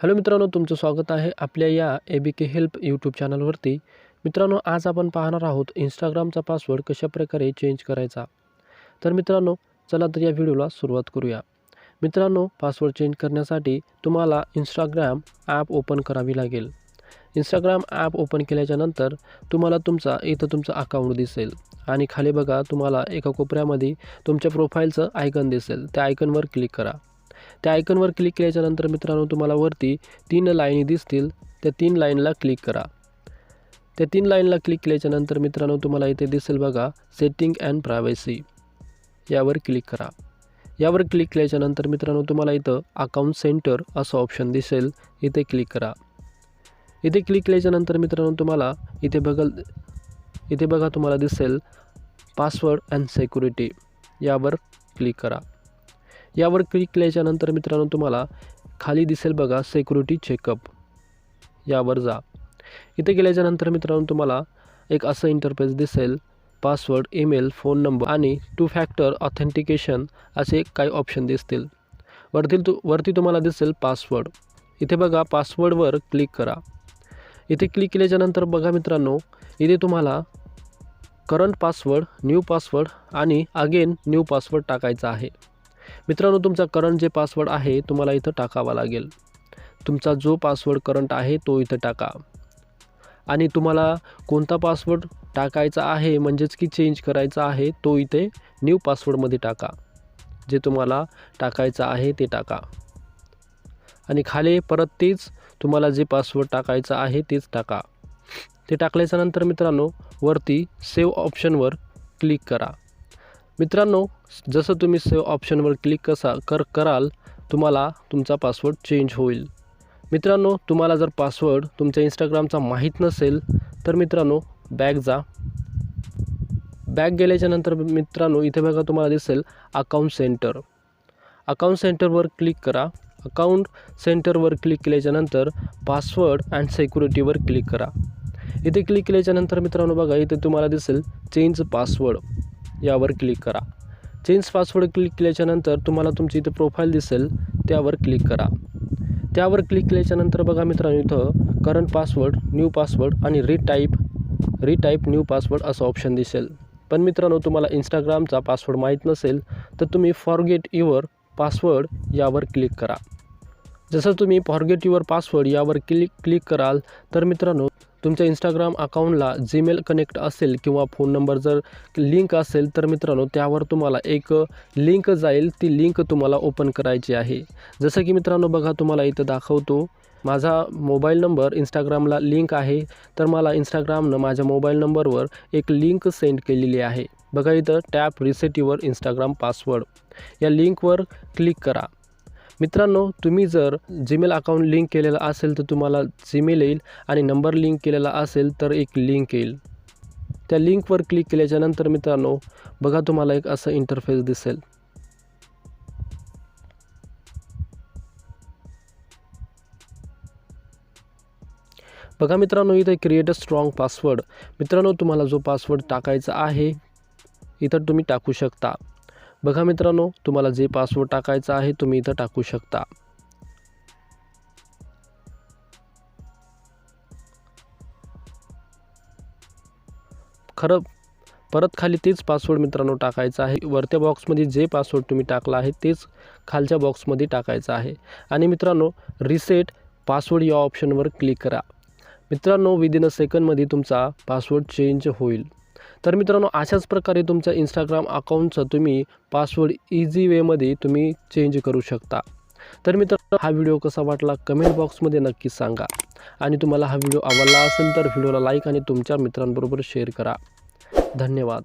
Hello मित्रांनो तुमचं स्वागत आहे आपल्या या A B K help YouTube चॅनलवरती मित्रांनो आज आपण पाहणार आहोत इंस्टाग्रामचा पासवर्ड कशाप्रकारे चेंज करायचा? तर मित्रांनो चला तर या व्हिडिओला सुरुवात करूया. मित्रांनो पासवर्ड चेंज करण्यासाठी तुम्हाला इंस्टाग्राम ॲप ओपन करावी लागेल. इंस्टाग्राम ॲप ओपन केल्याच्यानंतर तुम्हाला तुमचा इथं तुमचं अकाउंट दिसेल. आणि खाली बघा तुम्हाला एका कोपऱ्यामध्ये तुमच्या प्रोफाईलचं आयकन दिसेल. त्या आयकनवर क्लिक करा. त्या आयकनवर क्लिक केल्याच्यानंतर मित्रांनो तुम्हाला वरती तीन लाईनी दिसतील. त्या तीन लाईनला क्लिक करा. त्या तीन लाईनला क्लिक केल्याच्यानंतर मित्रांनो तुम्हाला इथे दिसेल बघा सेटिंग अँड प्रायव्हसी यावर क्लिक करा. यावर क्लिक केल्याच्यानंतर मित्रांनो तुम्हाला इथं अकाउंट सेंटर असं ऑप्शन दिसेल. इथे क्लिक करा. इथे क्लिक केल्याच्यानंतर मित्रांनो तुम्हाला इथे बघल इथे बघा तुम्हाला दिसेल पासवर्ड अँड सेक्युरिटी यावर क्लिक करा. यावर क्लिक केल्याच्यानंतर मित्रांनो तुम्हाला खाली दिसेल बघा सेक्युरिटी चेकअप यावर जा. इथे गेल्याच्यानंतर मित्रांनो तुम्हाला एक असं इंटरफेस दिसेल पासवर्ड ईमेल फोन नंबर आणि टू फॅक्टर ऑथेंटिकेशन असे काही ऑप्शन दिसतील. वरतील तु वरती तुम्हाला दिसेल पासवर्ड इथे बघा पासवर्डवर क्लिक करा. इथे क्लिक केल्याच्यानंतर बघा मित्रांनो इथे तुम्हाला करंट पासवर्ड न्यू पासवर्ड आणि अगेन न्यू पासवर्ड टाकायचा आहे. मित्रांनो तुमचा करंट जे पासवर्ड आहे तुम्हाला इथं टाकावा लागेल. तुमचा जो पासवर्ड करंट आहे तो इथं टाका. आणि तुम्हाला कोणता पासवर्ड टाकायचा आहे म्हणजेच की चेंज करायचा आहे तो इथे न्यू पासवर्डमध्ये टाका. जे तुम्हाला टाकायचं आहे ते टाका. आणि खाली परत तेच तुम्हाला जे पासवर्ड टाकायचं आहे तेच टाका. ते टाकल्याच्यानंतर मित्रांनो वरती सेव्ह ऑप्शनवर क्लिक करा. मित्रांनो जसं तुम्ही सेव्ह ऑप्शनवर क्लिक कसा कर कराल तुम्हाला तुमचा पासवर्ड चेंज होईल. मित्रांनो तुम्हाला जर पासवर्ड तुमच्या इंस्टाग्रामचा माहीत नसेल तर मित्रांनो बॅग जा. बॅग गेल्याच्यानंतर मित्रांनो इथे बघा तुम्हाला दिसेल अकाउंट सेंटर अकाउंट सेंटरवर क्लिक करा. अकाउंट सेंटरवर क्लिक केल्याच्यानंतर पासवर्ड अँड सेक्युरिटीवर क्लिक करा. इथे क्लिक केल्याच्यानंतर मित्रांनो बघा इथे तुम्हाला दिसेल चेंज पासवर्ड यावर क्लिक करा. चेंज पासवर्ड क्लिक केल्याच्यानंतर तुम्हाला तुमची इथं प्रोफाईल दिसेल त्यावर क्लिक करा. त्यावर क्लिक केल्याच्यानंतर बघा मित्रांनो इथं करंट पासवर्ड न्यू पासवर्ड आणि रिटाईप रिटाईप न्यू पासवर्ड असं ऑप्शन दिसेल. पण मित्रांनो तुम्हाला इंस्टाग्रामचा पासवर्ड माहीत नसेल तर तुम्ही फॉरगेट युअर पासवर्ड यावर क्लिक करा. जसं तुम्ही फॉरगेट युअर पासवर्ड यावर क्लिक क्लिक कराल तर मित्रांनो तुमच्या इंस्टाग्राम अकाउंटला जीमेल कनेक्ट असेल किंवा फोन नंबर जर लिंक असेल तर मित्रांनो त्यावर तुम्हाला एक लिंक जाईल. ती लिंक तुम्हाला ओपन करायची आहे. जसं की मित्रांनो बघा तुम्हाला इथं दाखवतो. माझा मोबाईल नंबर इंस्टाग्रामला लिंक आहे. तर मला इंस्टाग्रामनं माझ्या मोबाईल नंबरवर एक लिंक सेंड केलेली आहे. बघा इथं tap reset your Instagram password या लिंकवर क्लिक करा. मित्रांनो तुम्ही जर जीमेल अकाउंट लिंक केलेलं असेल तर तुम्हाला जीमेल येईल आणि नंबर लिंक केलेला असेल तर एक लिंक येईल. त्या लिंकवर क्लिक केल्याच्यानंतर मित्रांनो बघा तुम्हाला एक असं इंटरफेस दिसेल. बघा मित्रांनो इथे क्रिएट अ स्ट्रॉंग पासवर्ड मित्रांनो तुम्हाला जो पासवर्ड टाकायचा आहे इथं तुम्ही टाकू शकता. बघा मित्रांनो तुम्हाला जे पासवर्ड टाकायचा आहे तुम्ही इथं टाकू शकता. खरं परत खाली तेच पासवर्ड मित्रांनो टाकायचं आहे. वरत्या बॉक्समध्ये जे पासवर्ड तुम्ही टाकला आहे तेच खालच्या बॉक्समध्ये टाकायचं आहे. आणि मित्रांनो रिसेट पासवर्ड या ऑप्शनवर क्लिक करा. मित्रांनो विदिन अ सेकंडमध्ये तुमचा पासवर्ड चेंज होईल. तर मित्रांनो अशाच प्रकारे तुमच्या इंस्टाग्राम अकाउंटचं तुम्ही पासवर्ड इझी वेमध्ये तुम्ही चेंज करू शकता. तर मित्रांनो हा व्हिडिओ कसा वाटला कमेंट बॉक्समध्ये नक्कीच सांगा. आणि तुम्हाला हा व्हिडिओ आवडला असेल तर व्हिडिओला लाईक आणि तुमच्या मित्रांबरोबर शेअर करा. धन्यवाद.